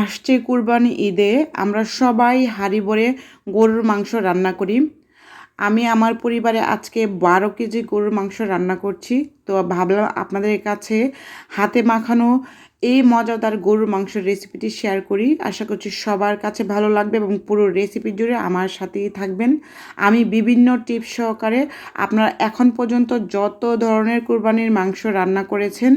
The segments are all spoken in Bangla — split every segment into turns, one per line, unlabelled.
আসছে কুরবানি ঈদে, আমরা সবাই হাঁড়ি ভরে গরুর মাংস রান্না করি। আমি আমার পরিবারে আজকে বারো কেজি গরুর মাংস রান্না করছি। তো ভাবলাম আপনাদের কাছে হাতে মাখানো এই মজাদার গরুর মাংসের রেসিপিটি শেয়ার করি। আশা করছি সবার কাছে ভালো লাগবে এবং পুরো রেসিপি জুড়ে আমার সাথেই থাকবেন। আমি বিভিন্ন টিপস সহকারে আপনারা এখন পর্যন্ত যত ধরনের কুরবানির মাংস রান্না করেছেন,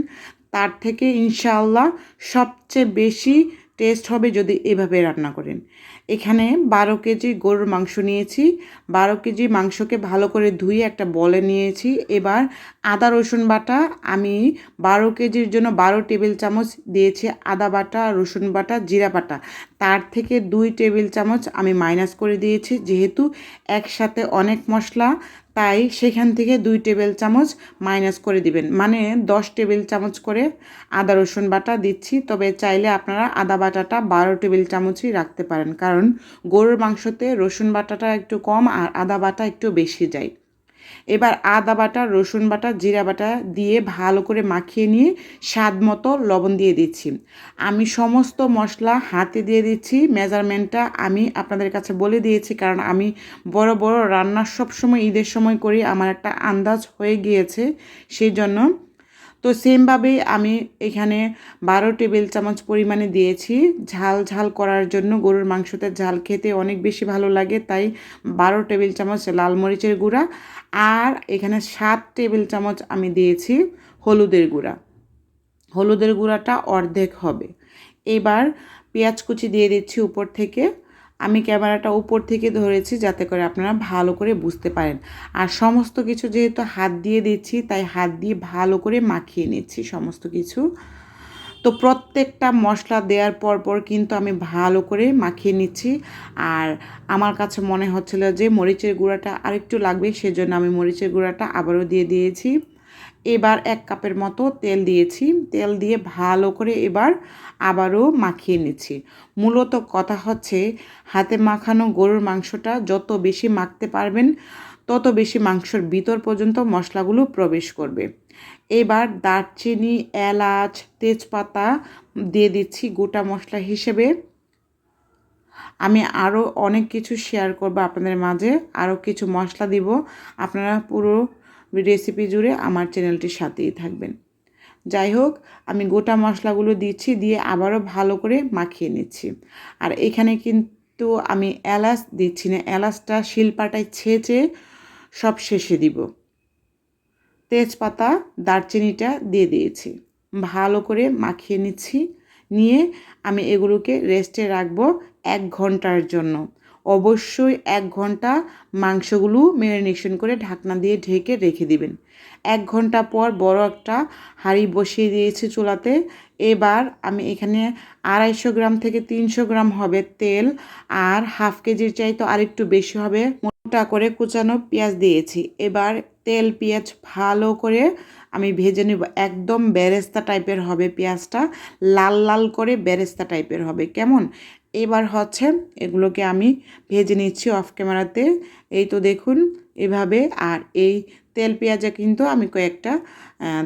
তার থেকে ইনশাআল্লাহ সবচেয়ে বেশি টেস্ট হবে যদি এভাবে রান্না করেন। এখানে বারো কেজি গরুর মাংস নিয়েছি। বারো কেজি মাংসকে ভালো করে ধুয়ে একটা বলে নিয়েছি। এবার আদা, রসুন বাটা আমি বারো কেজির জন্য বারো টেবিল চামচ দিয়েছি আদা বাটা, রসুন বাটা, জিরা বাটা। তার থেকে দুই টেবিল চামচ আমি মাইনাস করে দিয়েছি যেহেতু একসাথে অনেক মশলা, তাই সেখান থেকে দুই টেবিল চামচ মাইনাস করে দিবেন। মানে দশ টেবিল চামচ করে আদা, রসুন বাটা দিচ্ছি। তবে চাইলে আপনারা আদা বাটাটা বারো টেবিল চামচই রাখতে পারেন। কারণ গরুর মাংসতে রসুন বাটাটা একটু কম আর আদা বাটা একটু বেশি যায়। এবার আদা বাটা, রসুন বাটা, জিরা বাটা দিয়ে ভালো করে মাখিয়ে নিয়ে স্বাদ মতো লবণ দিয়ে দিচ্ছি। আমি সমস্ত মশলা হাতে দিয়ে দিচ্ছি, মেজারমেন্টটা আমি আপনাদের কাছে বলে দিয়েছি কারণ আমি বড় বড় রান্না সবসময় ঈদের সময় করি, আমার একটা আন্দাজ হয়ে গিয়েছে। সেই জন্য তো সেমভাবেই আমি এখানে বারো টেবিল চামচ পরিমাণে দিয়েছি। ঝাল ঝাল করার জন্য গরুর মাংসতে ঝাল খেতে অনেক বেশি ভালো লাগে, তাই বারো টেবিল চামচ লাল মরিচের গুঁড়া আর এখানে সাত টেবিল চামচ আমি দিয়েছি হলুদের গুঁড়া। হলুদের গুঁড়াটা অর্ধেক হবে। এবার পেঁয়াজ কুচি দিয়ে দিচ্ছি উপর থেকে। আমি ক্যামেরাটা উপর থেকে ধরেছি যাতে করে আপনারা ভালো করে বুঝতে পারেন। আর সমস্ত কিছু যেহেতু হাত দিয়ে দিচ্ছি, তাই হাত দিয়ে ভালো করে মাখিয়ে নিচ্ছি সমস্ত কিছু। তো প্রত্যেকটা মশলা দেওয়ার পর পর কিন্তু আমি ভালো করে মাখিয়ে নিচ্ছি। আর আমার কাছে মনে হচ্ছিল যে মরিচের গুঁড়াটা আরেকটু লাগবে, সেজন্য আমি মরিচের গুঁড়াটা আবারও দিয়ে দিয়েছি। এবার এক কাপের মতো তেল দিয়েছি। তেল দিয়ে ভালো করে এবার আবারও মাখিয়ে নিচ্ছি। মূলত কথা হচ্ছে, হাতে মাখানো গরুর মাংসটা যত বেশি মাখতে পারবেন, তত বেশি মাংসর ভিতর পর্যন্ত মশলাগুলো প্রবেশ করবে। এবার দারচিনি, এলাচ, তেজপাতা দিয়ে দিচ্ছি গোটা মশলা হিসেবে। আমি আরও অনেক কিছু শেয়ার করব আপনাদের মাঝে। আরও কিছু মশলা দিব। আপনারা পুরো রেসিপি জুড়ে আমার চ্যানেলটির সাথেই থাকবেন। যাই হোক, আমি গোটা মশলাগুলো দিচ্ছি, দিয়ে আবারও ভালো করে মাখিয়ে নিচ্ছি। আর এখানে কিন্তু আমি এলাচ দিচ্ছি না, এলাচটা শিলপাটায় ছেঁচে সব শেষে দিব। তেজপাতা, দারচিনিটা দিয়ে দিয়েছি। ভালো করে মাখিয়ে নিচ্ছি, নিয়ে আমি এগুলোকে রেস্টে রাখব এক ঘণ্টার জন্য। অবশ্যই এক ঘণ্টা মাংসগুলো ম্যারিনেশন করে ঢাকনা দিয়ে ঢেকে রেখে দিবেন। এক ঘণ্টা পর বড় একটা হাঁড়ি বসিয়ে দিয়েছি চুলাতে। এবার আমি এখানে আড়াইশো গ্রাম থেকে তিনশো গ্রাম হবে তেল আর হাফ কেজির চাই চাইতো আরেকটু বেশি হবে মোটা করে কুচানো পেঁয়াজ দিয়েছি। এবার তেল পেঁয়াজ ভালো করে আমি ভেজে নেব। একদম বেরেস্তা টাইপের হবে পেঁয়াজটা। লাল লাল করে বেরেস্তা টাইপের হবে। কেমন? এবার হচ্ছে এগুলোকে আমি ভেজে নিচ্ছি অফ ক্যামেরাতে এই তো দেখুন, এভাবে আর এই তেল পেঁয়াজে কিন্তু আমি কয়েকটা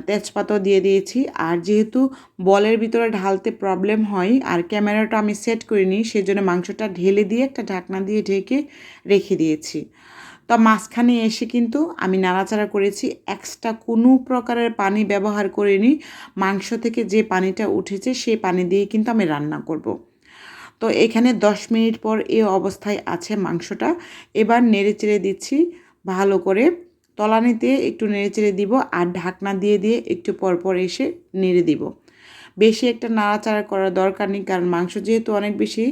তেজপাতাও দিয়ে দিয়েছি। আর যেহেতু বলের ভিতরে ঢালতে প্রবলেম হয়, আর ক্যামেরাটা আমি সেট করিনি, সেজন্য মাংসটা ঢেলে দিয়ে একটা ঢাকনা দিয়ে ঢেকে রেখে দিয়েছি। তো মাঝখানে এসে কিন্তু আমি নাড়াচাড়া করেছি এক্সট্রা কোনো প্রকারের পানি ব্যবহার করিনি। মাংস থেকে যে পানিটা উঠেছে সেই পানি দিয়ে কিন্তু আমি রান্না করব। তো এখানে দশ মিনিট পর এই অবস্থায় আছে মাংসটা। এবার নেড়ে চেড়ে দিচ্ছি ভালো করে। তলানিতে একটু নেড়ে চেড়ে দিব আর ঢাকনা দিয়ে দিয়ে একটু পরপর এসে নেড়ে দিব। বেশি একটা নাড়াচাড়া করার দরকার নেই, কারণ মাংস যেহেতু অনেক বেশি,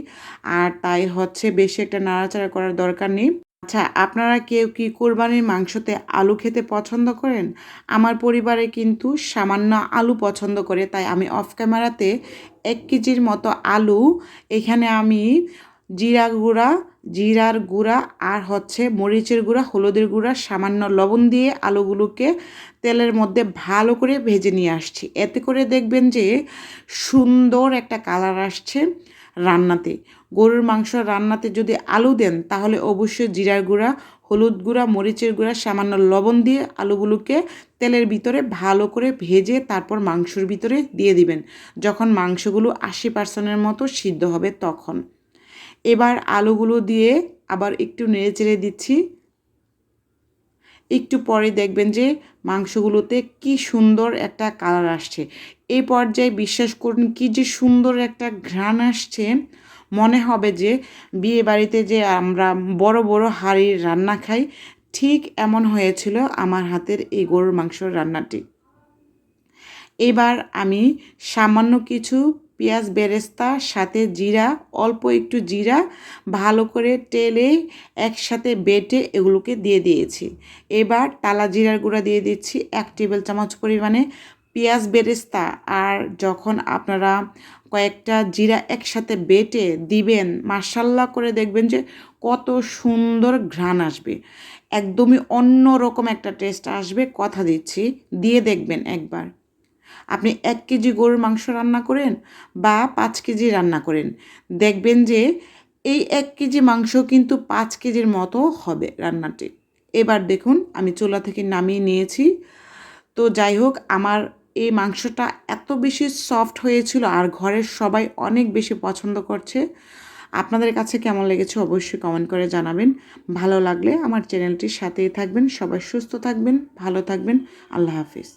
আর তাই হচ্ছে বেশি একটা নাড়াচাড়া করার দরকার নেই। আচ্ছা আপনারা কেউ কি কোরবানির মাংসতে আলু খেতে পছন্দ করেন? আমার পরিবারে কিন্তু সামান্য আলু পছন্দ করে, তাই আমি অফ ক্যামেরাতে এক কেজির মতো আলু, এখানে আমি জিরা গুঁড়া, জিরার গুঁড়া আর হচ্ছে মরিচের গুঁড়া, হলুদের গুঁড়া, সামান্য লবণ দিয়ে আলুগুলোকে তেলের মধ্যে ভালো করে ভেজে নিয়ে আসছি। এতে করে দেখবেন যে সুন্দর একটা কালার আসছে রান্নাতে। গরুর মাংস রান্নাতে যদি আলু দেন, তাহলে অবশ্যই জিরার গুঁড়া, হলুদ গুঁড়া, মরিচের গুঁড়া, সামান্য লবণ দিয়ে আলুগুলোকে তেলের ভিতরে ভালো করে ভেজে তারপর মাংসর ভিতরে দিয়ে দিবেন। যখন মাংসগুলো আশি পার্সেন্টের মতো সিদ্ধ হবে তখন। এবার আলুগুলো দিয়ে আবার একটু নেড়ে চেড়ে দিচ্ছি। একটু পরে দেখবেন যে মাংসগুলোতে কি সুন্দর একটা কালার আসছে। এই পর্যায়ে বিশ্বাস করুন কি যে সুন্দর একটা ঘ্রাণ আসছে। মনে হবে যে বিয়ে বাড়িতে যে আমরা বড় বড় হাঁড়ির রান্না খাই, ঠিক এমন হয়েছিল আমার হাতের এই গরুর মাংসর রান্নাটি। এবার আমি সামান্য কিছু পেঁয়াজ বেরেস্তা, সাথে জিরা, অল্প একটু জিরা, ভালো করে তেলে একসাথে বেটে এগুলোকে দিয়ে দিয়েছি। এবার তালা জিরার গুঁড়া দিয়ে দিচ্ছি এক টেবিল চামচ পরিমাণে পেঁয়াজ বেরেস্তা। আর যখন আপনারা কয়েকটা জিরা একসাথে বেটে দিবেন মার্শাল্লা করে দেখবেন যে কত সুন্দর ঘ্রাণ আসবে। একদমই অন্য রকম একটা টেস্ট আসবে, কথা দিচ্ছি, দিয়ে দেখবেন একবার। আপনি এক কেজি গরুর মাংস রান্না করেন বা পাঁচ কেজি রান্না করেন, দেখবেন যে এই এক কেজি মাংস কিন্তু পাঁচ কেজির মতো হবে রান্নাটি। এবার দেখুন, আমি চুলা থেকে নামিয়ে নিয়েছি। তো যাই হোক, আমার এই মাংসটা এত বেশি সফট হয়েছিল আর ঘরের সবাই অনেক বেশি পছন্দ করছে। আপনাদের কাছে কেমন লেগেছে অবশ্যই কমেন্ট করে জানাবেন। ভালো লাগলে আমার চ্যানেলটির সাথেই থাকবেন, সবাই সুস্থ থাকবেন, ভালো থাকবেন, আল্লাহ হাফিজ।